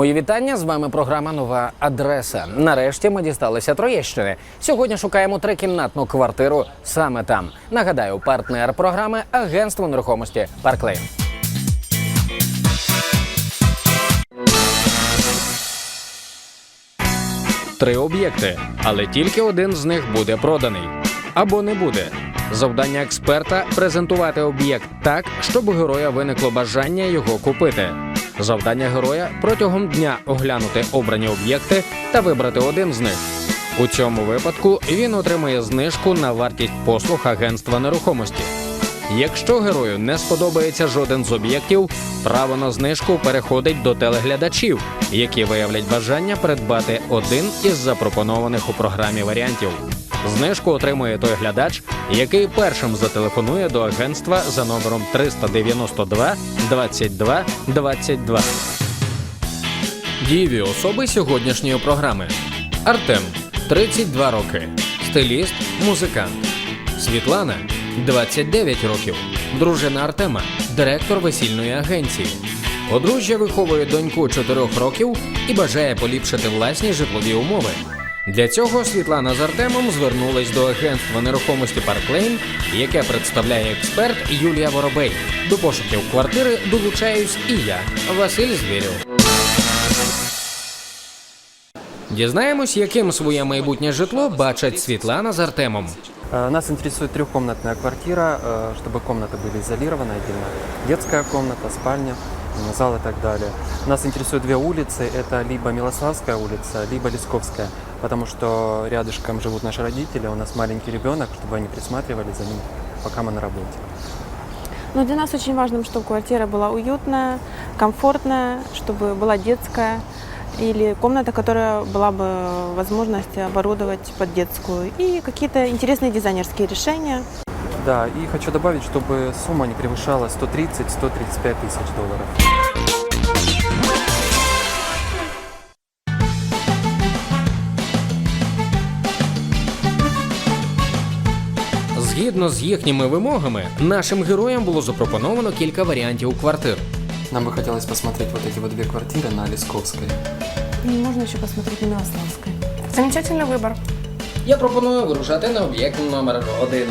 Мої вітання з вами програма Нова адреса. Нарешті ми дісталися Троєщини. Сьогодні шукаємо трикімнатну квартиру саме там. Нагадаю, партнер програми Агентство нерухомості Парклейн. Три об'єкти, але тільки один з них буде проданий або не буде. Завдання експерта презентувати об'єкт так, щоб у героя виникло бажання його купити. Завдання героя протягом дня оглянути обрані об'єкти та вибрати один з них. У цьому випадку він отримає знижку на вартість послуг агентства нерухомості. Якщо герою не сподобається жоден з об'єктів, право на знижку переходить до телеглядачів, які виявлять бажання придбати один із запропонованих у програмі варіантів. Знижку отримує той глядач, який першим зателефонує до агентства за номером 392 22 22. Дієві особи сьогоднішньої програми: Артем 32 роки, стиліст, музикант. Світлана 29 років, дружина Артема, директор весільної агенції. Подружжя виховує доньку 4 років і бажає поліпшити власні житлові умови. Для цього Світлана з Артемом звернулась до агентства нерухомості Парклейн, яке представляє експерт Юлія Воробей. До пошуків квартири долучаюсь і я, Василь Звірів. Дізнаємось, яким своє майбутнє житло бачать Світлана з Артемом. Э, Нас интересует трехкомнатная квартира, э, чтобы комнаты были изолированы отдельно. Детская комната, спальня, м, зал и так далее. Нас интересуют две улицы. Это либо Милославская улица, либо Лесковская. Потому что рядышком живут наши родители, у нас маленький ребенок, чтобы они присматривали за ним, пока мы на работе. Но для нас очень важно, чтобы квартира была уютная, комфортная, чтобы была детская или комната, которая была бы возможность оборудовать под детскую. И какие-то интересные дизайнерские решения. Да, и хочу добавить, чтобы сумма не превышала 130-135 тысяч долларов. Згідно з їхніми вимогами, нашим героям було запропоновано кілька варіантів квартир. Нам бы хотелось посмотреть вот эти вот две квартиры на Лесковской. И можно еще посмотреть на Милославской. Замечательный выбор. Я пропоную вирушати на об'єкт номер один.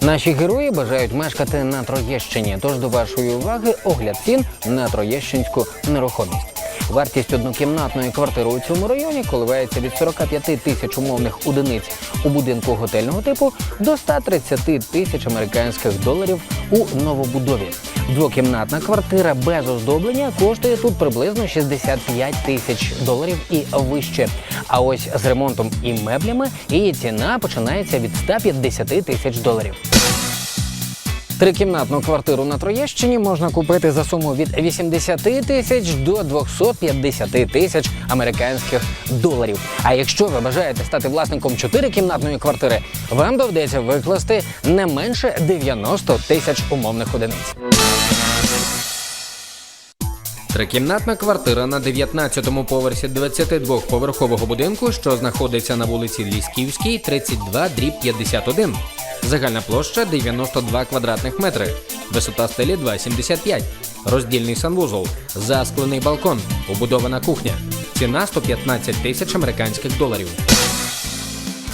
Наші герої бажають мешкати на Троєщині. Тож до вашої уваги огляд цін на Троєщинську нерухомість. Вартість однокімнатної квартири у цьому районі коливається від 45 тисяч умовних одиниць у будинку готельного типу до 130 тисяч американських доларів у новобудові. Двокімнатна квартира без оздоблення коштує тут приблизно 65 тисяч доларів і вище. А ось з ремонтом і меблями її ціна починається від 150 тисяч доларів. Трикімнатну квартиру на Троєщині можна купити за суму від 80 тисяч до 250 тисяч американських доларів. А якщо ви бажаєте стати власником чотирикімнатної квартири, вам доведеться викласти не менше 90 тисяч умовних одиниць. Трикімнатна квартира на 19-му поверсі 22-поверхового будинку, що знаходиться на вулиці Лісківській, 32 дріб 51. Загальна площа 92 квадратних метри, висота стелі 2,75, роздільний санвузол, засклений балкон, убудована кухня. Ціна 115 тисяч американських доларів.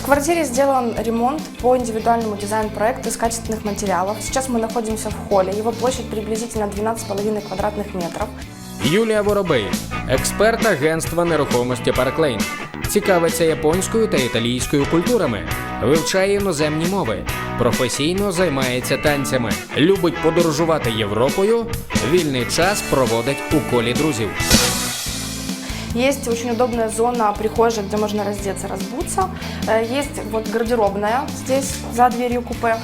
В квартире сделан ремонт по индивидуальному дизайн-проекту из качественных материалов. Сейчас мы находимся в холле. Его площадь приблизительно 12,5 квадратных метров. Юлія Воробей, експерт агентства нерухомості Парклейн. Цікавиться японською та італійською культурами, вивчає іноземні мови, професійно займається танцями, любить подорожувати Європою, вільний час проводить у колі друзів. Есть очень удобная зона прихожей, где можно раздеться, разбуться. Э, Есть вот гардеробная здесь, за дверью купе.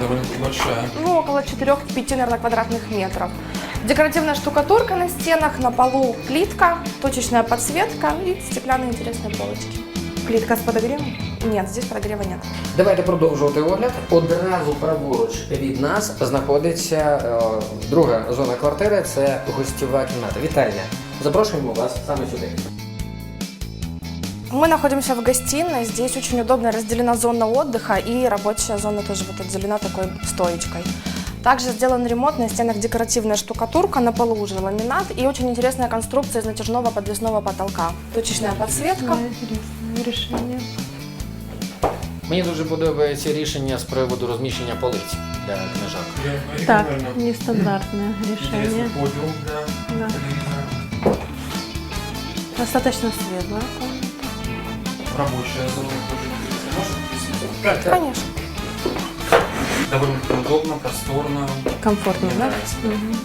Довольно большая. Ну, около 4-5, наверное, квадратных метров. Декоративная штукатурка на стенах, на полу плитка, точечная подсветка и стеклянные интересные полочки. Плитка с подогревом? Нет, здесь подогрева нет. Давайте продовжувати огляд. Одразу праворуч від нас знаходиться е, друга зона квартири. Це гостєва кімната. Вітальня. Запрошуємо вас саме сюди. Мы находимся в гостиной. Здесь очень удобно разделена зона отдыха и рабочая зона тоже вот отделена такой стоечкой. Также сделан ремонт, на стенах декоративная штукатурка, на полу уже ламинат и очень интересная конструкция из натяжного подвесного потолка. Точечная подсветка. решение. Мені дуже подобається рішення з приводу розміщення полиць для книжок. Так, нестандартное решение. подиум для Да. телевизора. Достаточно светлая комната. Рабочая зона тоже интересная. Может, Конечно. довольно удобно, просторно. Комфортно, Мне да? нравится. Мгм.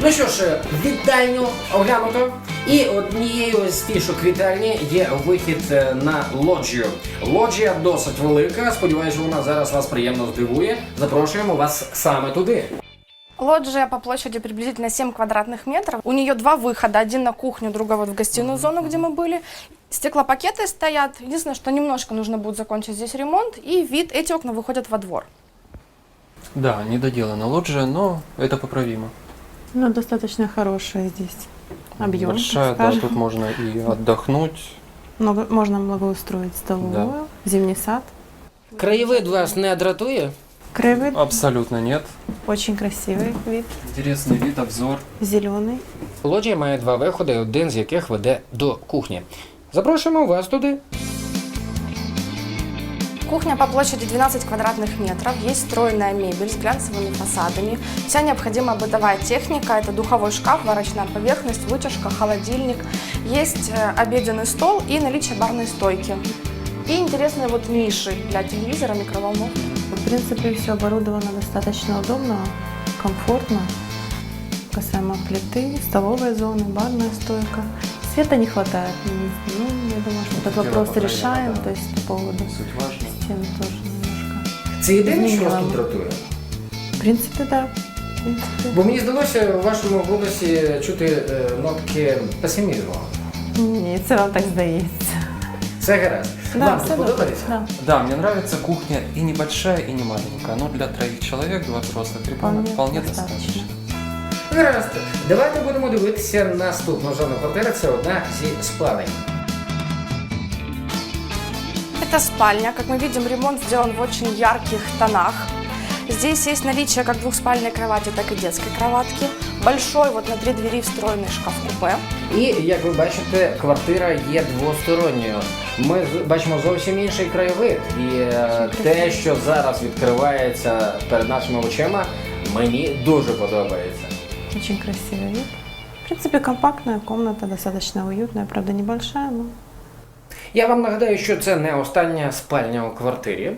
Ну що ж, вітальню оглянуто. І однією з фішок вітальні є вихід е, на лоджію. Лоджія досить велика. Сподіваюся, вона зараз вас приємно здивує. Запрошуємо вас саме туди. Лоджия по площади приблизительно 7 квадратных метров. У нее два выхода. Один на кухню, другой вот в гостиную зону, где мы были. Стеклопакеты стоят. Единственное, что немножко нужно будет закончить здесь ремонт. И вид, эти окна выходят во двор. Да, не доделана лоджия, но это поправимо. Ну, достаточно хорошая здесь объем, Большая, так да, скажем. тут можно и отдохнуть. Много, можно благоустроить столовую, зимний сад. Краєвид вас не дратує? Краевед Абсолютно нет. очень красивый вид, Интересный вид, обзор. зеленый. Лоджія має два виходи, один з яких веде до кухні. Запрошуємо вас туди. Кухня по площади 12 квадратных метров. Есть встроенная мебель с глянцевыми фасадами. Вся необходимая бытовая техника. Это духовой шкаф, варочная поверхность, вытяжка, холодильник. Есть э, обеденный стол и наличие барной стойки. И интересные вот ниши для телевизора, микроволновки. В принципе, все оборудовано достаточно удобно, комфортно. Касаемо плиты, столовой зоны, барная стойка. Света не хватает. Ну, я думаю, что этот вопрос решаем, да. то есть по поводу Суть важна. стен тоже немножко. Це єдине, що вас Змінювала. тут дратує. В принципе, да. В принципе. Бо мені здалося в вашому голосі чути е, нотки песимізму. Ні, це вам так здається. Це гаразд. Вам тут все добре. подобається? Да. Да, мне нравится кухня и небольшая, и не маленькая. Но для троих человек, два взрослых ребенок, Вполне вполне достаточно. достаточно. Гаразд. Давайте будемо дивитися наступну зону квартири. Це одна зі спалень. Это спальня. Как мы видим, ремонт сделан в очень ярких тонах. Здесь есть наличие как двухспальной кровати, так и детской кроватки. Большой вот на три двери встроенный шкаф-купе. І як ви бачите, квартира є двосторонньою. Ми з- бачимо зовсім інший краєвид. І е, те, що зараз відкривається перед нашими очима, мені дуже подобається. Очень красивый вид. В принципе, компактная комната, достаточно уютная, правда небольшая, но Я вам нагадаю, що це не остання спальня у квартирі.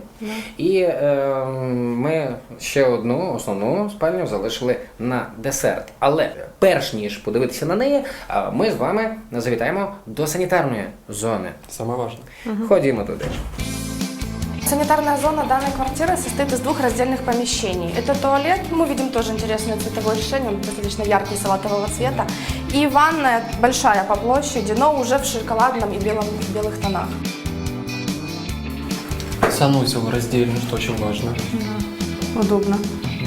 І е, ми ще одну основну спальню залишили на десерт. Але перш ніж подивитися на неї, е, ми з вами завітаємо до санітарної зони. Самое важное. Ходімо туди. Санитарная зона данной квартиры состоит из двух раздельных помещений. Это туалет, мы видим тоже интересное цветовое решение, он достаточно яркий салатового цвета. И ванная большая по площади, но уже в шоколадном и белом, белых тонах. Санузел раздельный, что очень важно. Да. удобно.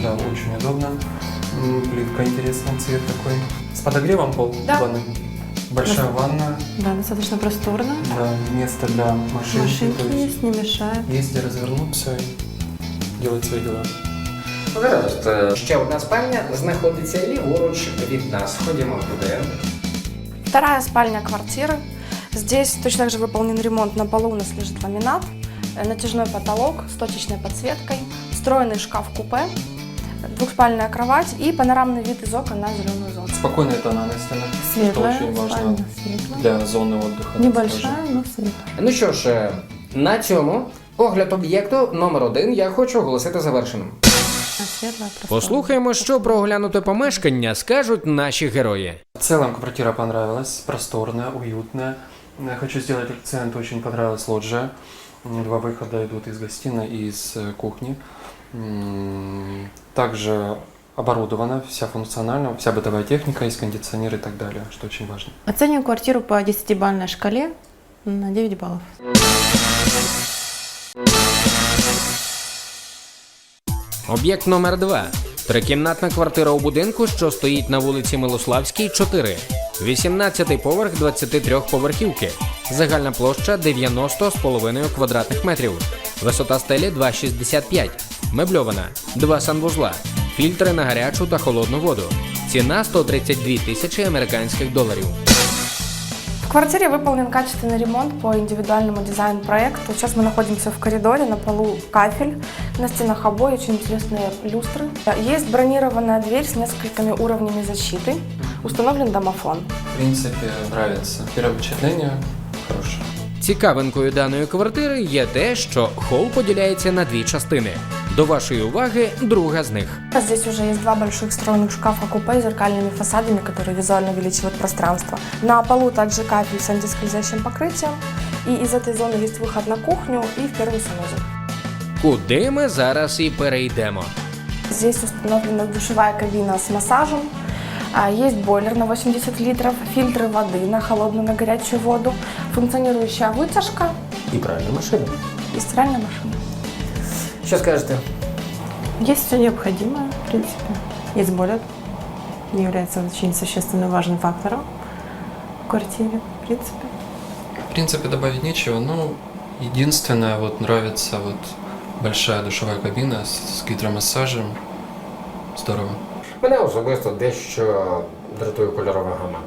Да, очень удобно. Плитка интересный цвет такой. С подогревом пол Да. ванны. Большая ванна, Да, достаточно просторно. да, место для машинки. Машинки то есть есть, не мешает. есть где развернуться и делать свои дела. Гаразд. Е, Ще одна спальня знаходиться ліворуч від нас. Ходімо туди. Вторая спальня квартиры. Здесь точно так же выполнен ремонт. На полу у нас лежит ламинат, э, натяжной потолок с точечной подсветкой, встроенный шкаф-купе, двухспальная кровать и панорамный вид из окон на зеленую зону. Спокойная тона на стенах, что Светлая очень важно спальня, светлая. для зоны отдыха. так Небольшая, но светлая. Ну що ж, е, на цьому огляд об'єкту номер один я хочу оголосити завершеним. А светлая, просторная. Послухаємо, що про оглянуте помешкання скажуть наші герої. В целом квартира понравилась, просторная, уютная. Я хочу сделать акцент, очень понравилась лоджия. М, Два выхода идут из гостиной и из э, кухни. М, Также оборудована, вся функциональна, вся бытовая техника, есть кондиционер и так далее, что очень важно. Оцениваю квартиру по 10-бальной шкале на 9 баллов. Об'єкт номер два. Трикімнатна квартира у будинку, що стоїть на вулиці Милославській, 4. 18 поверх 23 поверхівки. Загальна площа 90,5 квадратних метрів. Висота стелі 2,65. Мебльована. Два санвузла Фільтри на гарячу та холодну воду. Ціна 132 тисячі американських доларів. В квартире выполнен качественный ремонт по индивидуальному дизайн-проекту. Сейчас мы находимся в коридоре, на полу кафель, на стенах обои, очень интересные люстры. Есть бронированная дверь с несколькими уровнями защиты. Установлен домофон. В принципе, нравится. Первое впечатление хорошее. Цікавинкою даної квартири є те, що хол поділяється на дві частини. До вашої уваги друга з них. Здесь уже есть два больших встроенных шкафа-купе с зеркальными фасадами, которые визуально увеличивают пространство. На полу также кафель с антискользящим покрытием. И из этой зоны есть выход на кухню и в первый санузел. Куди ми зараз і перейдемо. Здесь установлена душевая кабина с массажем. А, Есть бойлер на 80 литров, фильтры воды на холодную, на горячую воду, функционирующая вытяжка І правильна машина. и стиральная машина. Що скажете? Есть все необходимое, в принципе. Есть бойлер, не является очень существенным важным фактором в квартире, в принципе. В принципе, добавить нечего, но единственное, вот нравится вот большая душевая кабина с, с гидромассажем. Здорово. Мене особисто дещо дратує кольорова гама.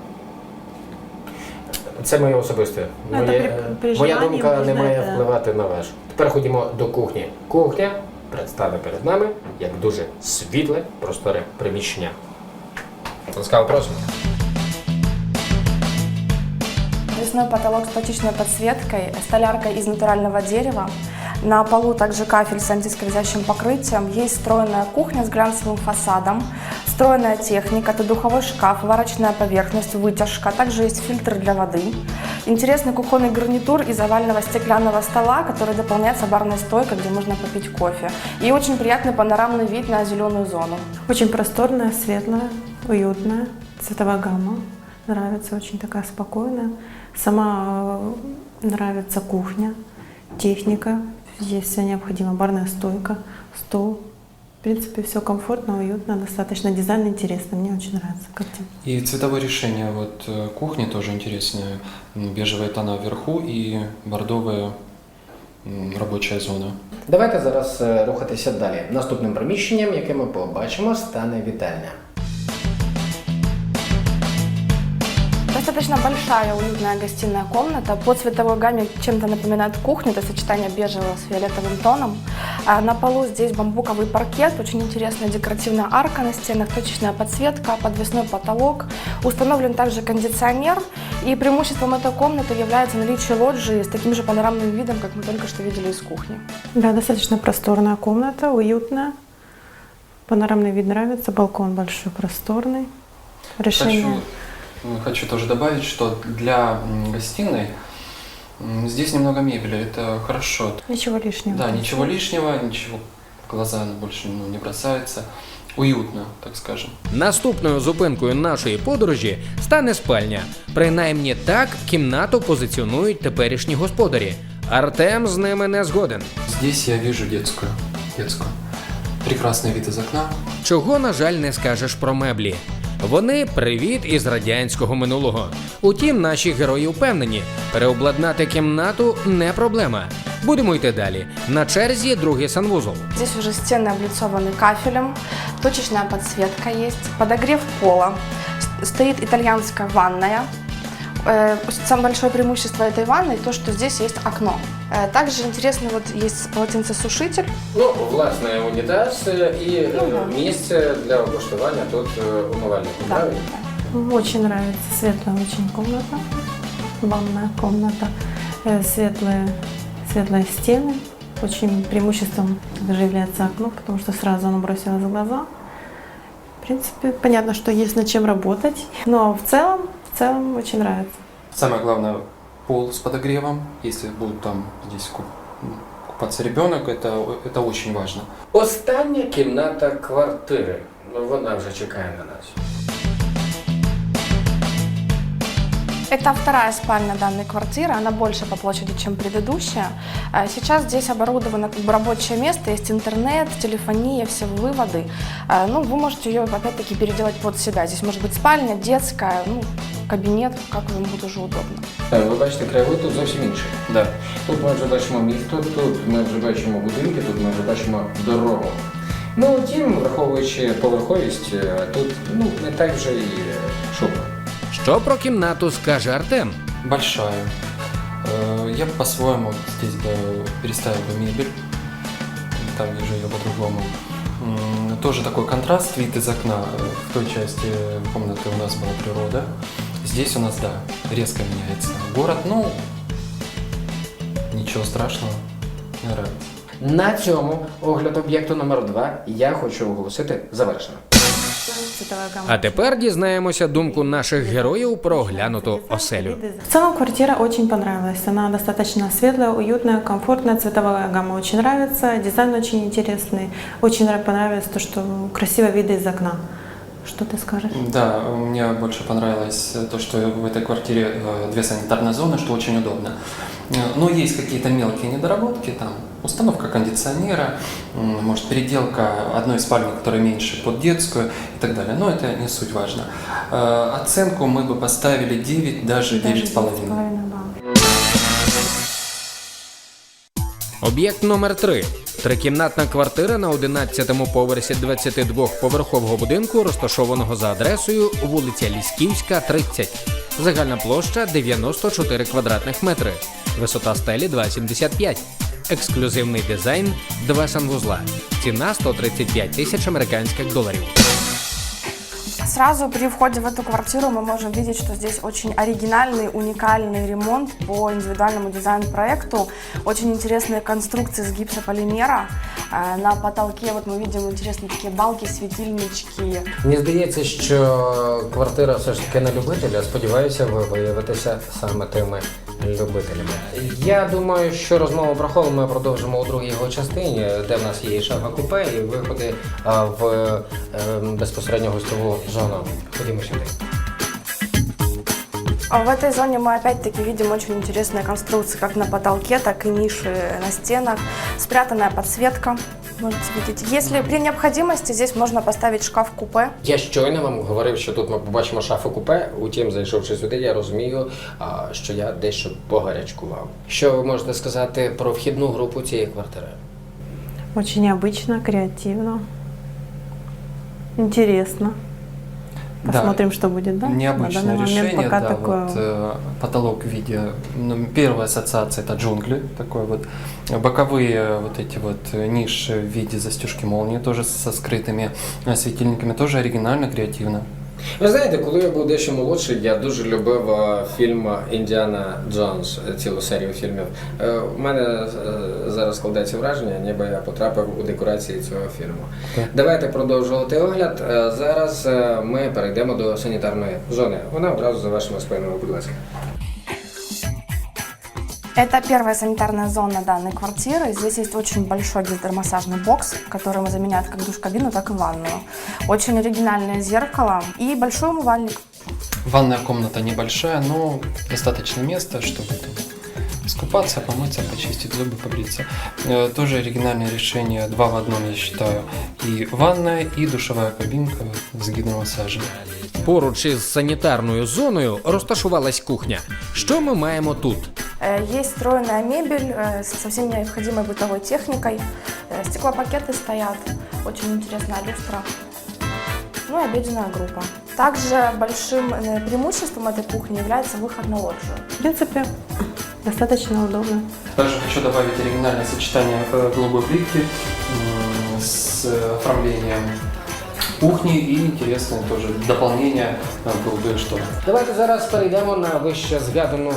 Це моє особисте. Ну, Моє, при- при моя желанні думка не можна має впливати на вашу. Тепер ходімо до кухні. Кухня предстане перед нами як дуже світле, просторе приміщення. Ласкаво просимо. Лесной потолок с пластичной подсветкой, столярка из натурального дерева. На полу также кафель с антискользящим покрытием. Есть встроенная кухня с глянцевым фасадом, встроенная техника, это духовой шкаф, варочная поверхность, вытяжка. Также есть фильтр для воды. Интересный кухонный гарнитур из овального стеклянного стола, который дополняется барной стойкой, где можно попить кофе. И очень приятный панорамный вид на зеленую зону. Очень просторная, светлая, уютная, цветовая гамма. Нравится, очень такая спокойная. Сама э, нравится кухня, техника. Есть вся необходимая барная стойка, стол. В принципе, все комфортно, уютно, достаточно дизайн интересно. Мне очень нравится картина. И цветовое решение вот э, кухни тоже интересное. М, Бежевые тона вверху и бордовая м, рабочая зона. Давайте зараз е, рухатися далі. Наступним приміщенням, яке ми побачимо, стане вітальня. Достаточно большая уютная гостиная комната. По цветовой гамме чем-то напоминает кухню. Это сочетание бежевого с фиолетовым тоном. А на полу здесь бамбуковый паркет, очень интересная декоративная арка на стенах, точечная подсветка, подвесной потолок. Установлен также кондиционер. И преимуществом этой комнаты является наличие лоджии с таким же панорамным видом, как мы только что видели из кухни. Да, достаточно просторная комната, уютная. Панорамный вид нравится, балкон большой, просторный. Решение. Хочу, хочу тоже добавить, что для гостиной здесь немного мебели, это хорошо. Ничего лишнего. Да, ничего лишнего, ничего в глаза больше ну, не бросается. Уютно, так скажем. Наступною зупинкою нашої подорожі стане спальня. Принаймні так кімнату позиціонують теперішні господарі. Артем з ними не згоден. Здесь я вижу детскую. Детскую. Прекрасный вид из окна. Чого, на жаль, не скажеш про меблі. Вони привіт із радянського минулого. Утім, наші герої впевнені, переобладнати кімнату не проблема. Будемо йти далі. На черзі другий санвузол. Здесь уже стены облицованы кафелем, точечная подсветка есть, подогрев пола, стоїть итальянская ванная. Э, Самое большое преимущество этой ванной то, что здесь есть окно. Э, Также интересно, вот есть полотенцесушитель. Ну, власне, унітаз е, і е, Ну, да. місце для облаштування тут е, умивальнику. Да. правильно? Очень нравится светлая очень комната, ванная комната, Э, светлые, светлые стены. Очень преимуществом даже является окно, потому что сразу оно бросилось в глаза. В принципе, понятно, что есть над чем работать, но в целом, в целом очень нравится. Самое главное, пол с подогревом. Если будет там здесь купаться ребенок, это, это очень важно. Остання кімната квартири. Ну, Вона вже чекає на нас. Это вторая спальня данной квартиры, она больше по площади, чем предыдущая. Э, Сейчас здесь оборудовано как бы рабочее место, есть интернет, телефония, все выводы. Э, Ну, вы можете ее опять-таки переделать под себя. Здесь может быть спальня, детская, ну, кабинет, как вам будет уже удобно. Так, ви бачите, краєвид тут зовсім інший. Да. Тут ми вже бачимо місто, тут ми вже бачимо будинки, тут ми вже бачимо дорогу. Ну, втім, враховуючи поверховість, е, тут ну, не так вже і е, шумно. Що про кімнату скаже Артем? Большая. Э, Я бы по-своему здесь бы переставил бы мебель. Там вижу ее по-другому. М, Тоже такой контраст, вид из окна. Э, В той части комнаты у нас была природа. Здесь у нас, да, резко меняется город. Ну, ничего страшного. Мне нравится. На цьому огляд об'єкту номер 2 я хочу оголосити завершено. Цветовая гамма. А тепер дізнаємося думку наших героїв про оглянуту оселю. В целом квартира очень понравилась. Она достаточно светлая, уютная, комфортная. Цветовая гамма очень нравится. Дизайн очень интересный. Очень нрав- понравилось то, что красивые виды из окна. Что ты скажешь? Да, мне больше понравилось то, что в этой квартире э, две санитарные зоны, что очень удобно. Э, Но есть какие-то мелкие недоработки, там установка кондиционера, м, может переделка одной спальни, которая меньше под детскую и так далее. Но это не суть важно. Э, Оценку мы бы поставили 9, даже 9,5. баллов. Об'єкт номер 3 Трикімнатна квартира на 11-му поверсі 22-поверхового будинку, розташованого за адресою вулиця Лісківська, 30. Загальна площа 94 квадратних метри. Висота стелі 2,75. Ексклюзивний дизайн, два санвузла. Ціна 135 тисяч американських доларів. Сразу при входе в эту квартиру мы можем видеть, что здесь очень оригинальный, уникальный ремонт по индивидуальному дизайн-проекту. Очень интересные конструкции с гипсополимера. Э, На потолке вот мы видим интересные такие балки, светильнички. Мені здається, що квартира все ж таки на любителя. Сподіваюся, ви виявитеся саме тими любителями. Я думаю, що розмову про хол ми продовжимо у другій його частині, де в нас є і шафа купе, і виходи а, в е, безпосередньо гостьову зону. Ходімо сюди. А В этой зоне мы опять-таки видим очень интересные конструкции как на потолке, так и ниши на стенах. Спрятанная подсветка. Можете видеть. Если при необходимости здесь можно поставить шкаф-купе. Я щойно вам говорив, що тут ми побачимо шафу купе. Утім, зайшовши сюди, я розумію, а, що я дещо погарячкував. Що ви можете сказати про вхідну групу цієї квартири? Очень необычно, креативно. Интересно. Да. Посмотрим, что будет, да? Необычное момент решение, пока да, такое. вот э, потолок в виде, ну, первая ассоциация это джунгли, такой вот, боковые вот эти вот э, ниши в виде застежки молнии, тоже со скрытыми светильниками, тоже оригинально, креативно. Ви знаєте, коли я був дещо молодший, я дуже любив е, фільм Індіана Джонс, е, цілу серію фільмів. У мене е, зараз складається враження, ніби я потрапив у декорації цього фільму. Так. Давайте продовжувати огляд. Зараз ми перейдемо до санітарної зони. Вона одразу за вашими спинами, будь ласка. Это первая санитарная зона данной квартиры. Здесь есть очень большой гидромассажный бокс, который заменяет как душ-кабину, так и ванную. Очень оригинальное зеркало и большой умывальник. Ванная комната небольшая, но достаточно места, чтобы там искупаться, помыться, почистить зубы, побриться. Э, Тоже оригинальное решение, два в одном, я считаю. И ванная, и душевая кабинка с гидромассажем. Поруч із санітарною зоною розташувалась кухня. Що ми маємо тут? Э, Есть встроенная мебель э, со всей необходимой бытовой техникой. Э, Стеклопакеты стоят. Очень интересная люстра. Ну и обеденная группа. Также большим преимуществом этой кухни является выход на лоджию. В принципе, достаточно удобно. Также хочу добавить оригинальное сочетание голубой плитки с оформлением кухни и интересное тоже дополнение э, голубые шторы. Давайте зараз перейдемо на вище згадану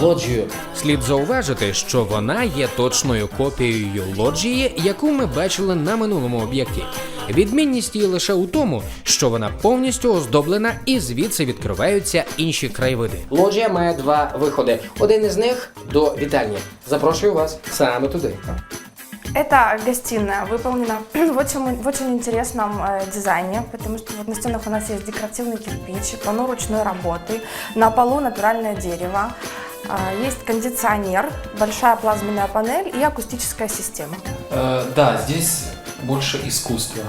лоджію. Слід зауважити, що вона є точною копією лоджії, яку ми бачили на минулому об'єкті. Відмінність її лише у тому, що вона повністю оздоблена і звідси відкриваються інші краєвиди. Лоджія має два виходи. Один із них до вітальні. Запрошую вас саме туди. Это гостиная выполнена в очень, в очень интересном э, дизайне, потому что вот на стенах у нас есть декоративный кирпич, панно ручной работы, на полу натуральное дерево, а, есть кондиционер, большая плазменная панель и акустическая система. Э, Да, здесь больше искусства.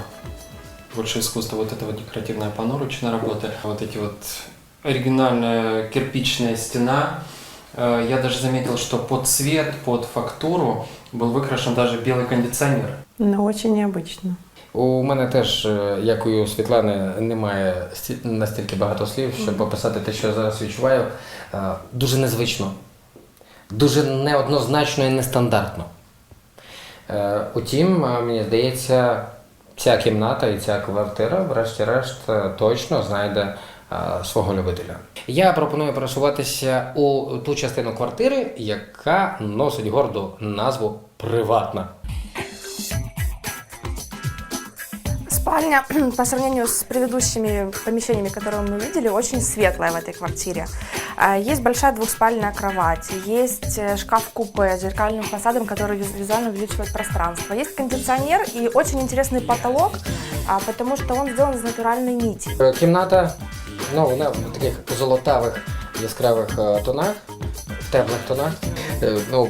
Больше искусства. Вот это вот декоративная панно ручной работы. Вот эти вот оригинальная кирпичная стена. Э, Я даже заметил, что под цвет, под фактуру был выкрашен даже белый кондиционер. Но очень необычно. У мене теж, е, як і у Світлани, немає сті- настільки багато слів, щоб описати те, що я зараз відчуваю. Е, Дуже незвично, дуже неоднозначно і нестандартно. Е, Утім, е, мені здається, ця кімната і ця квартира, врешті-решт, е, точно знайде е, свого любителя. Я пропоную пересуватися у ту частину квартири, яка носить горду назву приватна. Спальня, по сравнению с предыдущими помещениями, которые мы видели, очень светлая в этой квартире. А, Есть большая двухспальная кровать, есть э, шкаф-купе с зеркальным фасадом, который виз- визуально увеличивает пространство. Есть кондиционер и очень интересный потолок, а, потому что он сделан из натуральной нити. Е, Кімната, ну, вона в таких золотавих яскравих е, тонах, в теплих тонах. Е, Ну,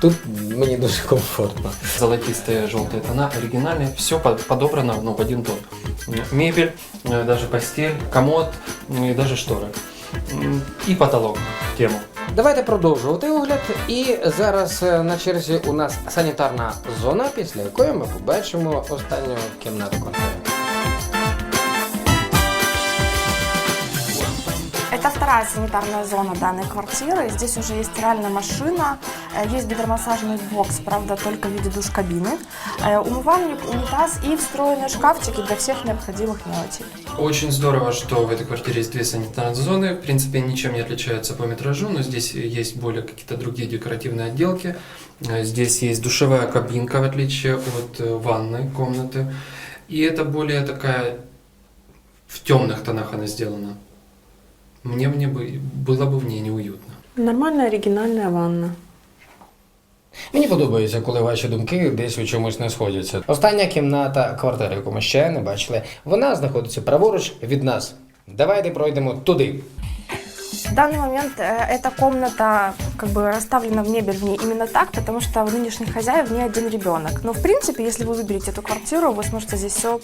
тут мені дуже комфортно. Золотистые желтые тона, оригинальные. Все подобрано ну, в один тон. Мебель, э, даже постель, комод ну, и даже шторы. М, И потолок в тему. Давайте продовжувати огляд. І зараз е, на черзі у нас санітарна зона, після якої ми побачимо останню кімнату квартири. Вторая санитарная зона данной квартиры. Здесь уже есть стиральная машина, э, есть гидромассажный бокс, правда, только в виде душ-кабины, э, умывальник, унитаз и встроенные шкафчики для всех необходимых мелочей. Очень здорово, что в этой квартире есть две санитарные зоны. В принципе, ничем не отличаются по метражу, но здесь есть более какие-то другие декоративные отделки. Э, Здесь есть душевая кабинка, в отличие от ванной комнаты. И это более такая в темных тонах она сделана. Мне, мне бы, было бы в ней неуютно. Нормальная оригинальная ванна. Мені подобається, коли ваші думки десь у чомусь не сходяться. Остання кімната квартири, яку ми ще не бачили, вона знаходиться праворуч від нас. Давайте пройдемо туди. В данный момент э, эта комната как бы расставлена в мебель в ней именно так, потому что у нынешних хозяев в ней один ребенок. Но в принципе, если вы выберете эту квартиру, вы сможете здесь все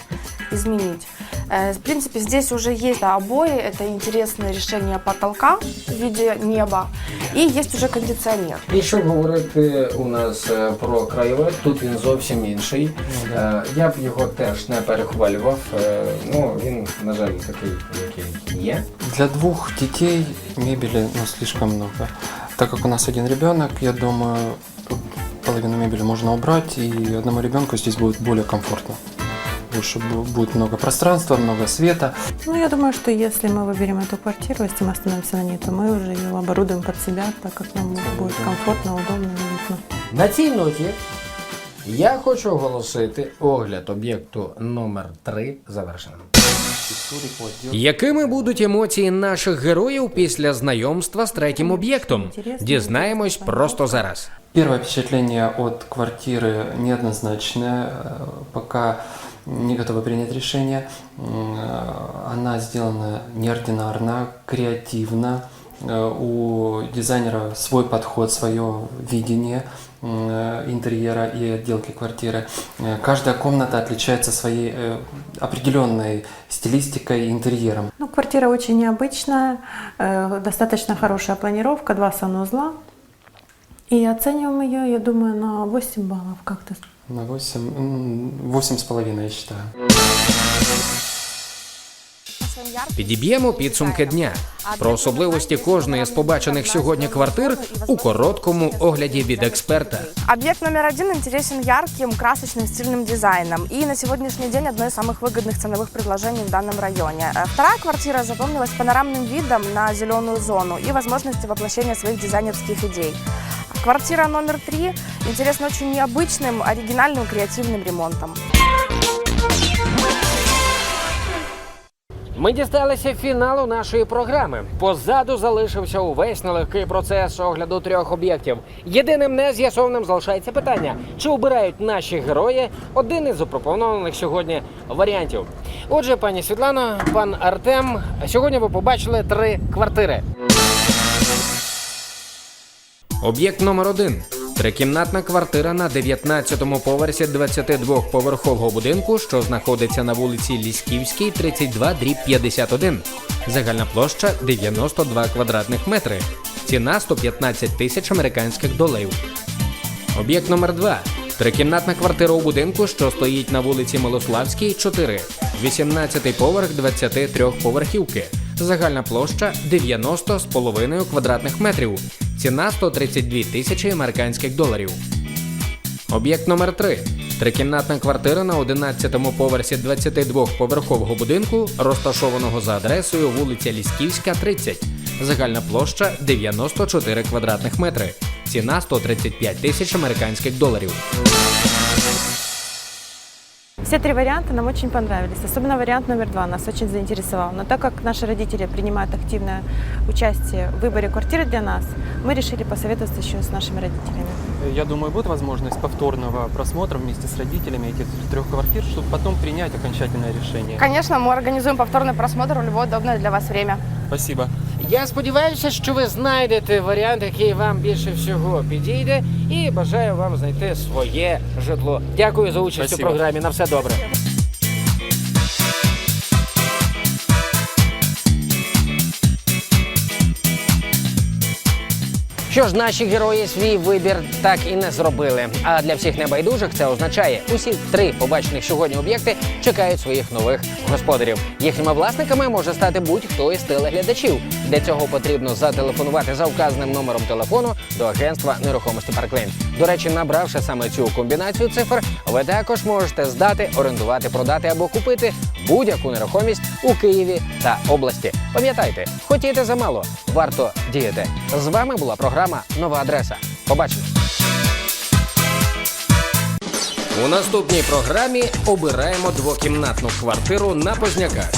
изменить. Э, В принципе, здесь уже есть да, обои, это интересное решение потолка в виде неба, и есть уже кондиционер. І щоб говорити у нас е, про краєвид, тут він зовсім інший. Е, Я б його теж не перехвалював. Е, Ну він, на жаль, такий, який є. Для двух детей мебели ну, слишком много. Так как у нас один ребенок, я думаю, тут половину мебели можно убрать, и одному ребенку здесь будет более комфортно. Больше бу- будет много пространства, много света. Ну, я думаю, что если мы выберем эту квартиру, если мы остановимся на ней, то мы уже ее оборудуем под себя, так как нам будет комфортно, удобно и уютно. На цій ноті я хочу оголосити огляд об'єкту номер 3 завершеним. Якими будуть емоції наших героїв після знайомства з третім об'єктом? Дізнаємось просто зараз. Первое впечатление от квартиры неоднозначное, э, пока не готовы принять решение. М, э, Она сделана неординарно, креативно. Э, У дизайнера свой подход, свое видение м, э, интерьера и отделки квартиры. Э, Каждая комната отличается своей э, определенной стилистикой и интерьером. Ну, квартира очень необычная, э, достаточно хорошая планировка, два санузла. И оцениваем ее, я думаю, на 8 баллов как-то. На 8, м, 8,5 я считаю. Підіб'ємо підсумки дня про особливості кожної з побачених сьогодні квартир у короткому огляді від експерта. Объект номер один интересен ярким, красочным, стильным дизайном. И на сегодняшний день одно из самых выгодных ценовых предложений в данном районе. Э, Вторая квартира запомнилась панорамным видом на зеленую зону и возможностью воплощения своих дизайнерских идей. Квартира номер три интересна очень необычным, оригинальным, креативным ремонтом. Ми дісталися фіналу нашої програми. Позаду залишився увесь нелегкий процес огляду трьох об'єктів. Єдиним нез'ясованим залишається питання, чи обирають наші герої один із запропонованих сьогодні варіантів. Отже, пані Світлано, пан Артем, сьогодні ви побачили три квартири. Об'єкт номер один. Трикімнатна квартира на 19-му поверсі 22-поверхового будинку, що знаходиться на вулиці Лісківській, 32 дріб 51. Загальна площа 92 квадратних метри. Ціна 115 тисяч американських доларів. Об'єкт номер 2 Трикімнатна квартира у будинку, що стоїть на вулиці Милославській, 4. 18-й поверх 23 поверхівки. Загальна площа 90 з половиною квадратних метрів. Ціна 132 тисячі американських доларів. Об'єкт номер 3 Трикімнатна квартира на 11-му поверсі 22-поверхового будинку, розташованого за адресою вулиця Лісківська, 30. Загальна площа 94 квадратних метри. Ціна 135 тисяч американських доларів. Все три варианта нам очень понравились. Особенно вариант номер два нас очень заинтересовал. Но так как наши родители принимают активное участие в выборе квартиры для нас, мы решили посоветоваться еще с нашими родителями. Я думаю, будет возможность повторного просмотра вместе с родителями этих трех квартир, чтобы потом принять окончательное решение. Конечно, мы организуем повторный просмотр в любое удобное для вас время. Спасибо. Я сподіваюся, що ви знайдете варіант, який вам більше всього підійде, і бажаю вам знайти своє житло. Дякую за участь Спасибо. у програмі. На все добре. Що ж, наші герої свій вибір так і не зробили. А для всіх небайдужих це означає, усі три побачених сьогодні об'єкти чекають своїх нових господарів. Їхніми власниками може стати будь-хто із телеглядачів. Для цього потрібно зателефонувати за вказаним номером телефону до агентства нерухомості Парклейн. До речі, набравши саме цю комбінацію цифр, ви також можете здати, орендувати, продати або купити будь-яку нерухомість у Києві та області. Пам'ятайте, хотіти замало, варто діяти. З вами була програма Нова адреса. Побачимо. У наступній програмі обираємо двокімнатну квартиру на Позняках.